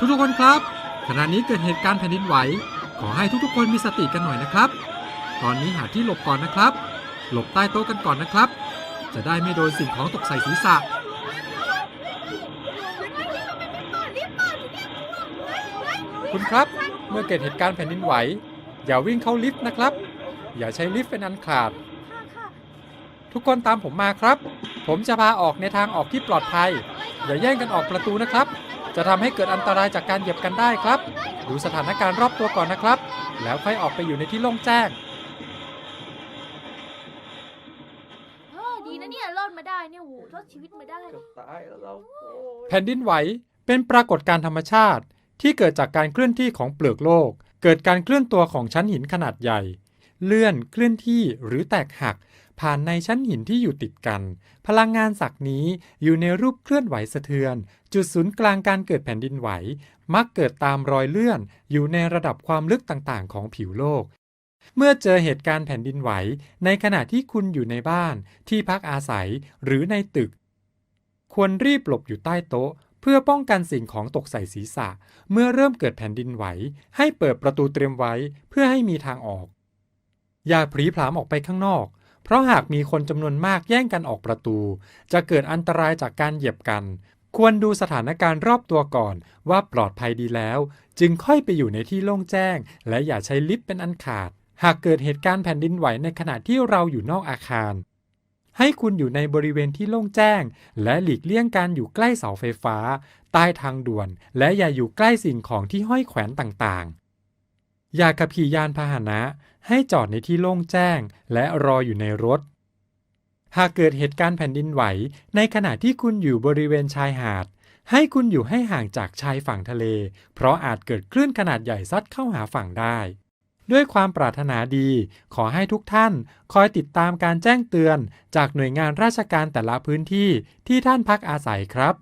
ทุกๆคนครับ ขณะนี้เกิดเหตุการณ์แผ่นดินไหว ขอให้ทุกๆ คนมีสติกันหน่อยนะครับ ตอนนี้หาที่หลบก่อนนะครับ หลบใต้โต๊ะกันก่อนนะครับ จะได้ไม่โดนสิ่งของตกใส่ศีรษะ คุณครับ เมื่อเกิดเหตุการณ์แผ่นดินไหว อย่าวิ่งเข้าลิฟต์นะครับ อย่าใช้ลิฟต์เป็นอันขาด ทุกคนตามผมมาครับ ผมจะพาออกในทางออกที่ปลอดภัย อย่าแย่งกันออกประตูนะครับ จะทำให้เกิดอันตรายจากการเหยียบกันได้ครับ ดูสถานการณ์รอบตัวก่อนนะครับ แล้วค่อยออกไปอยู่ในที่โล่งแจ้งเออดีนะเนี่ยรอดมาได้เนี่ยโหรอดชีวิตมาได้ เกือบตายแล้วเราโอ้ยแผ่นดินไหวเป็นปรากฏการณ์ธรรมชาติ ที่เกิดจากการเคลื่อนที่ของเปลือกโลก เกิดการเคลื่อนตัวของชั้นหินขนาดใหญ่ เลื่อน เคลื่อนที่ หรือแตกหัก ผ่านในชั้นหินที่อยู่ติดกัน พลังงานศักนี้อยู่ในรูปเคลื่อนไหวสะเทือน จุดศูนย์กลางการเกิดแผ่นดินไหว มักเกิดตามรอยเลื่อน อยู่ในระดับความลึกต่างๆ ของผิวโลก เมื่อเจอเหตุการณ์แผ่นดินไหว ในขณะที่คุณอยู่ในบ้าน ที่พักอาศัย หรือในตึก ควรรีบหลบอยู่ใต้โต๊ะเพื่อป้องกันสิ่งของตกใส่ศีรษะ เมื่อเริ่มเกิดแผ่นดินไหว ให้เปิดประตูเตรียมไว้เพื่อให้มีทางออก อย่าพลีผลามออกไปข้างนอก เพราะหากมีคนจำนวนมากแย่งกันออกประตู จะเกิดอันตรายจากการเหยียบกัน ควรดูสถานการณ์รอบตัวก่อนว่าปลอดภัยดีแล้ว จึงค่อยไปอยู่ในที่โล่งแจ้ง และอย่าใช้ลิฟต์เป็นอันขาด หากเกิดเหตุการณ์แผ่นดินไหวในขณะที่เราอยู่นอกอาคาร ให้คุณอยู่ในบริเวณที่โล่งแจ้ง และหลีกเลี่ยงการอยู่ใกล้เสาไฟฟ้า ใต้ทางด่วน และอย่าอยู่ใกล้สิ่งของที่ห้อยแขวนต่างๆ อย่าขับขี่ยานพาหนะ ให้จอดในที่โล่งแจ้ง และรออยู่ในรถ หากเกิดเหตุการณ์แผ่นดินไหว ในขณะที่คุณอยู่บริเวณชายหาด ให้คุณอยู่ให้ห่างจากชายฝั่งทะเล เพราะอาจเกิดคลื่นขนาดใหญ่ซัดเข้าหาฝั่งได้ ด้วยความปรารถนาดี ขอให้ทุกท่าน คอยติดตามการแจ้งเตือน จากหน่วยงานราชการแต่ละพื้นที่ที่ท่านพักอาศัยครับ